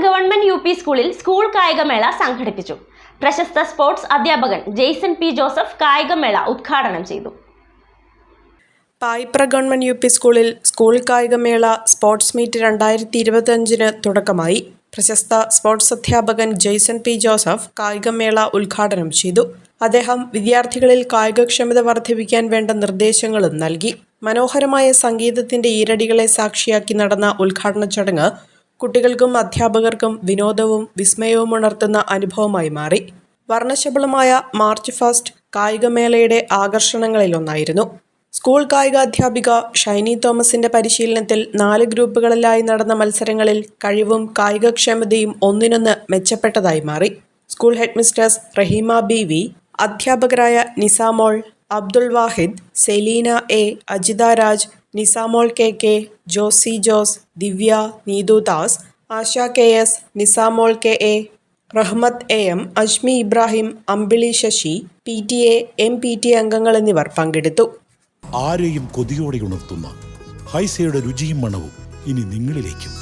Government U P സ്കൂളിൽ school കായികമേള സംഘടിപ്പിച്ചു. പ്രശസ്ത സ്പോർട്സ് അധ്യാപകൻ ജെയ്സൺ പി ജോസഫ് കായികമേള ഉദ്ഘാടനം ചെയ്തു. പായിപ്ര ഗവൺമെന്റ് യു പി സ്കൂളിൽ സ്കൂൾ കായികമേള സ്പോർട്സ് മീറ്റ് രണ്ടായിരത്തി ഇരുപത്തിയഞ്ചിന് തുടക്കമായി. പ്രശസ്ത സ്പോർട്സ് അധ്യാപകൻ ജെയ്സൺ പി ജോസഫ് കായികമേള ഉദ്ഘാടനം ചെയ്തു. അദ്ദേഹം വിദ്യാർത്ഥികളിൽ കായികക്ഷമത വർദ്ധിപ്പിക്കാൻ വേണ്ട നിർദ്ദേശങ്ങളും നൽകി. മനോഹരമായ സംഗീതത്തിന്റെ ഈരടികളെ സാക്ഷിയാക്കി നടന്ന ഉദ്ഘാടന ചടങ്ങ് കുട്ടികൾക്കും അധ്യാപകർക്കും വിനോദവും വിസ്മയവും ഉണർത്തുന്ന അനുഭവമായി മാറി. വർണശബളമായ മാർച്ച് ഫാസ്റ്റ് കായികമേളയുടെ ആകർഷണങ്ങളിലൊന്നായിരുന്നു സ്കൂൾ കായിക അധ്യാപിക ഷൈനി തോമസിന്റെ പരിശീലനത്തിൽ നാല് ഗ്രൂപ്പുകളിലായി നടന്ന മത്സരങ്ങളിൽ കഴിവും കായികക്ഷമതയും ഒന്നിനൊന്ന് മെച്ചപ്പെട്ടതായി മാറി. School headmistress Raheema B V അധ്യാപകരായ Nisamol Abdul Wahid Selina A Ajitha Raj Nisamol K K Josy Jose Divya Neethu Das Asha K S Nisamol K A Rahmath A M Ajmi Ibrahim Ambili Sasi P T A M P T അംഗങ്ങൾ എന്നിവർ പങ്കെടുത്തു. ആരെയും കൊതിയോടെ ഉണർത്തുന്ന ഹൈസയുടെ രുചിയും മണവും ഇനി നിങ്ങളിലേക്കും.